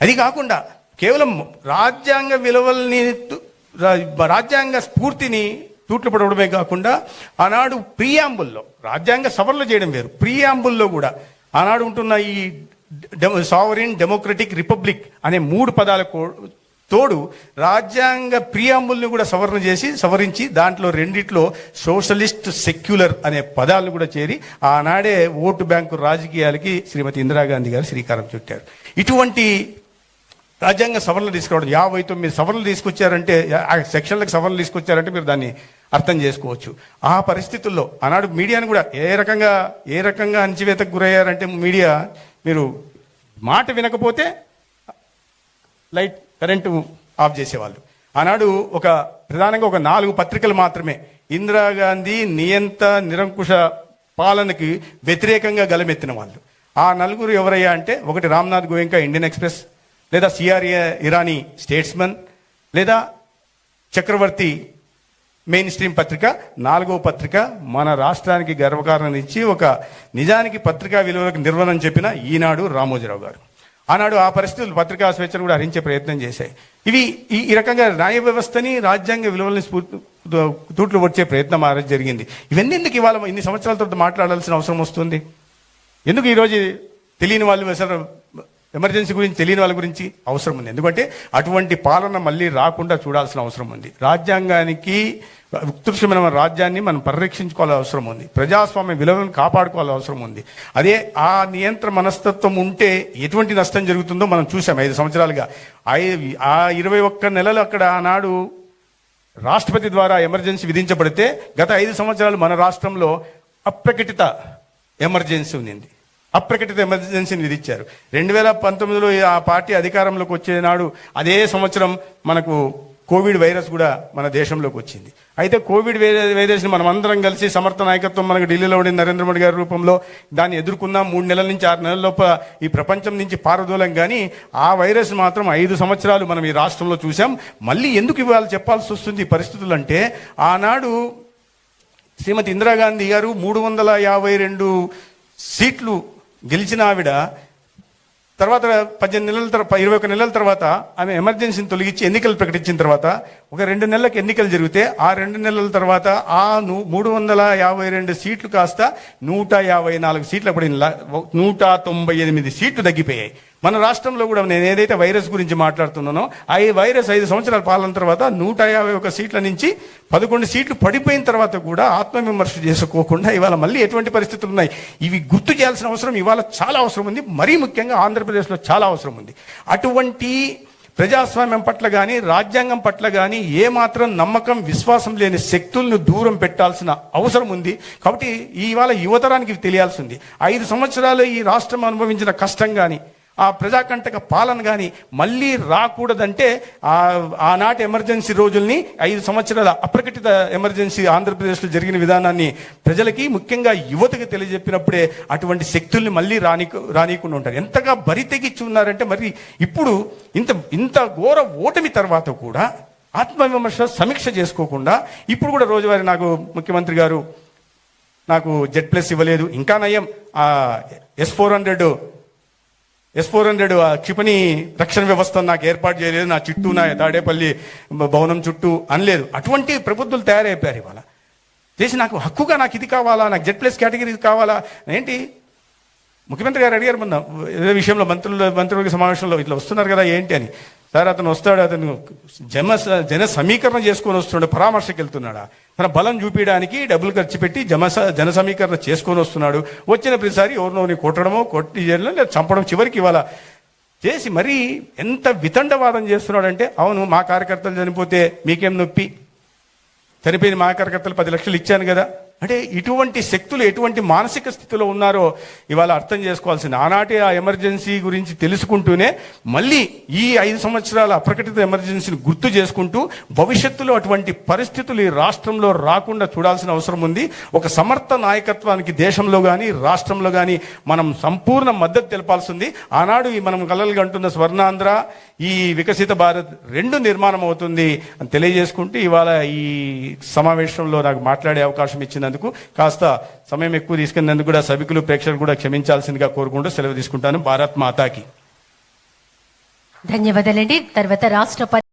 అది కాకుండా కేవలం రాజ్యాంగ విలువల్ని రా- రాజ్యాంగ స్ఫూర్తిని తూట్లు పడవడమే కాకుండా ఆనాడు ప్రియాంబుల్లో రాజ్యాంగ సవరణలు చేయడం వేరు. ప్రియాంబుల్లో కూడా ఆనాడు ఉంటున్న ఈ సావరిన్ డెమోక్రటిక్ రిపబ్లిక్ అనే మూడు పదాల తోడు రాజ్యాంగ ప్రియాంబుల్ని కూడా సవరణ చేసి సవరించి దాంట్లో రెండిట్లో సోషలిస్ట్ సెక్యులర్ అనే పదాలను కూడా చేరి ఆనాడే ఓటు బ్యాంకు రాజకీయాలకి శ్రీమతి ఇందిరాగాంధీ గారు శ్రీకారం చుట్టారు. ఇటువంటి రాజ్యాంగ సవరణలు తీసుకురావడం యాభై తొమ్మిది సవరణలు తీసుకొచ్చారంటే ఆ సెక్షన్లకు సవరణలు తీసుకొచ్చారంటే మీరు దాన్ని అర్థం చేసుకోవచ్చు. ఆ పరిస్థితుల్లో ఆనాడు మీడియాను కూడా ఏ రకంగా ఏ రకంగా అంచివేతకు గురయ్యారంటే మీడియా మీరు మాట వినకపోతే లైట్ కరెంటు ఆఫ్ చేసేవాళ్ళు. ఆనాడు ఒక ప్రధానంగా ఒక నాలుగు పత్రికలు మాత్రమే. ఇందిరాగాంధీ నియంత నిరంకుశ పాలనకి వ్యతిరేకంగా గలమెత్తిన వాళ్ళు. ఆ నలుగురు ఎవరయ్యా అంటే ఒకటి రామ్నాథ్ గోయంకా ఇండియన్ ఎక్స్ప్రెస్ లేదా C R A Irani Statesman లేదా చక్రవర్తి మెయిన్ స్ట్రీమ్ పత్రిక నాలుగో పత్రిక మన రాష్ట్రానికి గర్వకారణం ఇచ్చి ఒక నిజానికి పత్రికా విలువలకు నిర్వహణ చెప్పిన ఈనాడు రామోజీరావు గారు. ఆనాడు ఆ పరిస్థితులు పత్రికా స్వేచ్ఛను కూడా హరించే ప్రయత్నం చేశాయి. ఇవి ఈ ఈ రకంగా న్యాయ వ్యవస్థని రాజ్యాంగ విలువల్ని స్ఫూర్తి తూట్లు వచ్చే ప్రయత్నం ఆ జరిగింది. ఇవన్నీ ఎందుకు ఇవాళ ఇన్ని సంవత్సరాల తర్వాత మాట్లాడాల్సిన అవసరం వస్తుంది? ఎందుకు ఈరోజు తెలియని వాళ్ళు అసలు ఎమర్జెన్సీ గురించి తెలియని వాళ్ళ గురించి అవసరం ఉంది. ఎందుకంటే అటువంటి పాలన మళ్ళీ రాకుండా చూడాల్సిన అవసరం ఉంది. రాజ్యాంగానికి ఉత్కృష్టమైన మన రాజ్యాన్ని మనం పరిరక్షించుకోవాల్సిన అవసరం ఉంది. ప్రజాస్వామ్య విలువలను కాపాడుకోవాల్సిన అవసరం ఉంది. అదే ఆ నియంత్రణ మనస్తత్వం ఉంటే ఎటువంటి నష్టం జరుగుతుందో మనం చూసాం ఐదు సంవత్సరాలుగా. ఆ ఇరవై ఒక్క నెలలు అక్కడ ఆనాడు రాష్ట్రపతి ద్వారా ఎమర్జెన్సీ విధించబడితే గత ఐదు సంవత్సరాలు మన రాష్ట్రంలో అప్రకటిత ఎమర్జెన్సీ ఉంది అప్రకటిత ఎమర్జెన్సీని విధించారు రెండు వేల పంతొమ్మిదిలో ఆ పార్టీ అధికారంలోకి వచ్చే నాడు అదే సంవత్సరం మనకు కోవిడ్ వైరస్ కూడా మన దేశంలోకి వచ్చింది. అయితే కోవిడ్ వైరస్ని మనం అందరం కలిసి సమర్థ నాయకత్వం మనకు ఢిల్లీలో ఉండి నరేంద్ర మోడీ గారి రూపంలో దాన్ని ఎదుర్కొన్నాం. మూడు నెలల నుంచి ఆరు నెలల లోపల ఈ ప్రపంచం నుంచి పారదోలం కానీ ఆ వైరస్ మాత్రం ఐదు సంవత్సరాలు మనం ఈ రాష్ట్రంలో చూసాం మళ్ళీ ఎందుకు ఇవాళ చెప్పాల్సి వస్తుంది పరిస్థితులు అంటే ఆనాడు శ్రీమతి ఇందిరాగాంధీ గారు మూడు వందల యాభై రెండు సీట్లు గెలిచిన ఆవిడ తర్వాత పద్దెనిమిది నెలల తర్వాత ఇరవై ఒక నెలల తర్వాత ఆమె ఎమర్జెన్సీని తొలగించి ఎన్నికలు ప్రకటించిన తర్వాత ఒక రెండు నెలలకు ఎన్నికలు జరిగితే ఆ రెండు నెలల తర్వాత ఆ మూడు వందల యాభై రెండు సీట్లు కాస్త నూట యాభై నాలుగు సీట్లు పడిన నూట తొంభై ఎనిమిది సీట్లు తగ్గిపోయాయి. మన రాష్ట్రంలో కూడా నేను ఏదైతే వైరస్ గురించి మాట్లాడుతున్నానో ఆ వైరస్ ఐదు సంవత్సరాల పాలన తర్వాత నూట యాభై ఒక సీట్ల నుంచి పదకొండు సీట్లు పడిపోయిన తర్వాత కూడా ఆత్మవిమర్శ చేసుకోకుండా ఇవాళ మళ్ళీ ఎటువంటి పరిస్థితులు ఉన్నాయి? ఇవి గుర్తు చేయాల్సిన అవసరం ఇవాళ చాలా అవసరం ఉంది. మరీ ముఖ్యంగా ఆంధ్రప్రదేశ్లో చాలా అవసరం ఉంది. అటువంటి ప్రజాస్వామ్యం పట్ల కానీ రాజ్యాంగం పట్ల కానీ ఏమాత్రం నమ్మకం విశ్వాసం లేని శక్తులను దూరం పెట్టాల్సిన అవసరం ఉంది. కాబట్టి ఇవాళ యువతరానికి తెలియాల్సింది ఐదు సంవత్సరాలు ఈ రాష్ట్రం అనుభవించిన కష్టం కానీ ఆ ప్రజాకంటక పాలన కానీ మళ్ళీ రాకూడదంటే ఆనాటి ఎమర్జెన్సీ రోజుల్ని ఐదు సంవత్సరాల అప్రకటిత ఎమర్జెన్సీ ఆంధ్రప్రదేశ్లో జరిగిన విధానాన్ని ప్రజలకి ముఖ్యంగా యువతకి తెలియజెప్పినప్పుడే అటువంటి శక్తుల్ని మళ్ళీ రాని రానియకుండా ఉంటారు. ఎంతగా బరి తెగించి ఉన్నారంటే మరి ఇప్పుడు ఇంత ఇంత ఘోర ఓటమి తర్వాత కూడా ఆత్మవిమర్శ సమీక్ష చేసుకోకుండా ఇప్పుడు కూడా రోజువారీ నాకు ముఖ్యమంత్రి గారు నాకు జెడ్ ప్లస్ ఇవ్వలేదు ఇంకా నయం. S four hundred S four hundred క్షిపణి రక్షణ వ్యవస్థ నాకు ఏర్పాటు చేయలేదు. నా చుట్టూ నా తాడేపల్లి భవనం చుట్టూ అనలేదు. అటువంటి ప్రబుద్ధులు తయారైపోయారు ఇవాళ. చేసి నాకు హక్కుగా నాకు ఇది కావాలా నాకు జెడ్ ప్లస్ కేటగిరీ కావాలా? ఏంటి? ముఖ్యమంత్రి గారు అడిగారు మొన్న ఏదో విషయంలో మంత్రులు మంత్రివర్గ సమావేశంలో ఇట్లా వస్తున్నారు కదా ఏంటి అని. సార్ అతను వస్తాడు అతను జన జన సమీకరణ చేసుకొని వస్తున్నాడు పరామర్శకి వెళ్తున్నాడా తన బలం చూపించడానికి డబ్బులు ఖర్చు పెట్టి జమ జన సమీకరణ చేసుకొని వస్తున్నాడు. వచ్చిన ప్రతిసారి ఎవరినోని కొట్టడమో కొట్టి చేయడం లేదా చంపడం చివరికి ఇవాళ చేసి మరీ ఎంత వితండవాదం చేస్తున్నాడంటే అవును మా కార్యకర్తలు చనిపోతే మీకేం నొప్పి? చనిపోయిన మా కార్యకర్తలు పది లక్షలు ఇచ్చాను కదా. అంటే ఇటువంటి శక్తులు ఎటువంటి మానసిక స్థితిలో ఉన్నారో ఇవాళ అర్థం చేసుకోవాల్సింది. ఆనాటి ఆ ఎమర్జెన్సీ గురించి తెలుసుకుంటూనే మళ్ళీ ఈ ఐదు సంవత్సరాల అప్రకటిత ఎమర్జెన్సీని గుర్తు చేసుకుంటూ భవిష్యత్తులో అటువంటి పరిస్థితులు ఈ రాష్ట్రంలో రాకుండా చూడాల్సిన అవసరం ఉంది. ఒక సమర్థ నాయకత్వానికి దేశంలో కానీ రాష్ట్రంలో కానీ మనం సంపూర్ణ మద్దతు తెలపాల్సి ఉంది ఆనాడు ఈ మనం కలలుగా అంటున్న స్వర్ణాంధ్ర ఈ వికసిత భారత్ రెండు నిర్మాణం అవుతుంది అని తెలియజేసుకుంటూ ఇవాళ ఈ సమావేశంలో నాకు మాట్లాడే అవకాశం ఇచ్చిన చేసినందుకు కాస్త సమయం ఎక్కువ తీసుకున్నందుకు కూడా సభికులు ప్రేక్షకులు కూడా క్షమించాల్సిందిగా కోరుకుంటూ సెలవు తీసుకుంటాను. భారత్ మాతాకి. ధన్యవాదాలండి. తర్వాత రాష్ట్ర